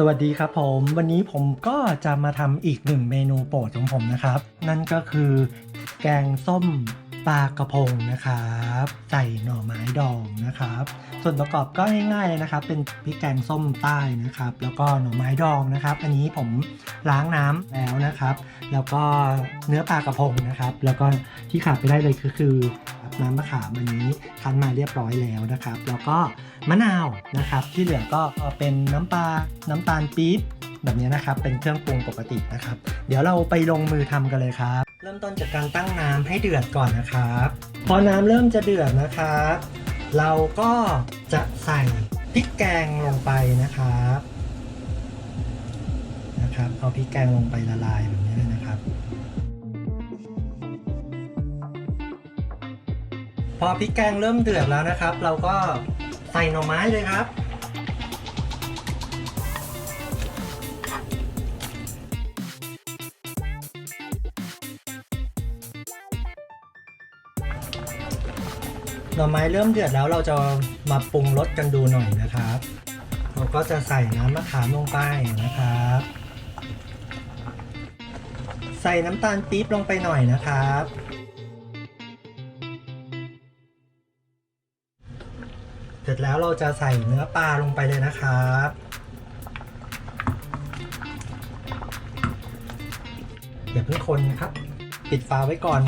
สวัสดีครับผม วันนี้ผมก็จะมาทำอีกหนึ่งเมนูโปรดของผมนะครับ นั่นก็คือ แกงส้มปลากระพงนะครับใส่หน่อไม้ดองนะครับ ส่วนประกอบก็ง่ายๆเลยนะครับ เป็นพริกแกงส้มใต้นะครับ แล้วก็หน่อไม้ดองนะครับ อันนี้ผมล้างน้ำแล้วนะครับ แล้วก็เนื้อปลากระพงนะครับ แล้วก็ที่ขาดไปได้เลยคือคือ น้ำมะขามอันนี้คั้นมาเรียบร้อยแล้วนะครับ แล้วก็มะนาวนะครับ ที่เหลือก็เป็นน้ำปลาน้ำตาลปี๊บแบบนี้นะครับ เป็นเครื่องปรุงปกตินะครับ เดี๋ยวเราไปลงมือทำกันเลยครับ เริ่มต้นจากการตั้งน้ำให้เดือดก่อนนะครับ พอน้ำเริ่มจะเดือดนะครับ เราก็จะใส่พริกแกงลงไปนะครับนะครับ เอาพริกแกงลงไปละลายแบบนี้ พอพริกแกงเริ่มเดือดแล้วนะครับ เราก็ใส่หน่อไม้เลยครับ หน่อไม้เริ่มเดือดแล้วเราจะมาปรุงรสกันดูหน่อยนะครับ เราก็จะใส่น้ำมะขามลงไปนะครับ ใส่น้ำตาลปี๊บลงไปหน่อยนะครับ สร็จแล้วเราจะใส่เนื้อปลาลงไปเลยนะครับอย่าเพิ่งคนนะครับ ปิดฝาไว้ก่อน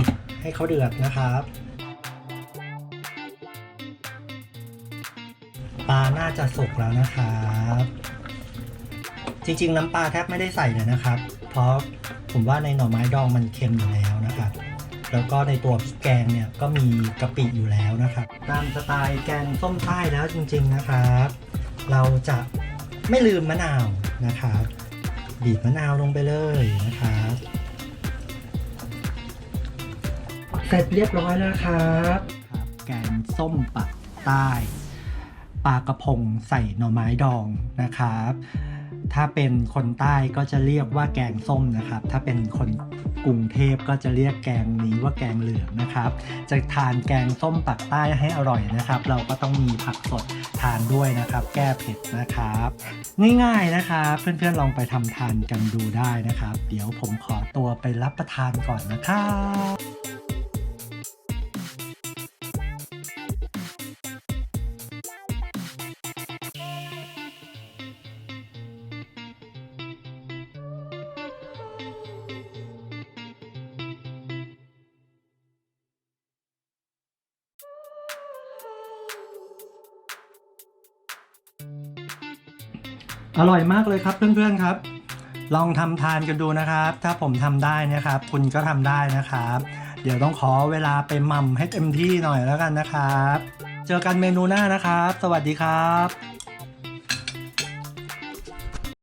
ให้เขาเดือดนะครับ ปลาน่าจะสุกแล้วนะครับ จริงๆน้ำปลาแทบไม่ได้ใส่เลยนะครับ เพราะผมว่าในหน่อไม้ดองมันเค็มอยู่แล้วนะครับ แล้วก็ในตัวพริกแกงเนี่ยก็มีกะปิอยู่แล้วนะครับ ตามสไตล์แกงส้มใต้แล้วจริง ๆนะครับ เราจะไม่ลืมมะนาวนะครับบีบมะนาวลงไปเลยนะครับเสร็จเรียบร้อยแล้วครับครับ แกงส้มปักใต้ปลากระพงใส่หน่อไม้ดองนะครับ ถ้าเป็นคนใต้ก็จะเรียกว่าแกงส้มนะครับ ถ้าเป็นคนกรุงเทพก็จะเรียกแกงนี้ว่าแกงเหลืองนะครับ จะทานแกงส้มปักใต้ให้อร่อยนะครับ เราก็ต้องมีผักสดทานด้วยนะครับ แก้เผ็ดนะครับ ง่ายๆนะครับเพื่อนๆลองไปทำทานกันดูได้นะครับ เดี๋ยวผมขอตัวไปรับประทานก่อนนะครับ อร่อยมากเลยครับเพื่อนๆครับ ลองทำทานกันดูนะครับ ถ้าผมทำได้นะครับ คุณก็ทำได้นะครับ เดี๋ยวต้องขอเวลาไปมั่มให้เต็มที่หน่อยแล้วกันนะครับ เจอกันเมนูหน้านะครับ สวัสดีครับ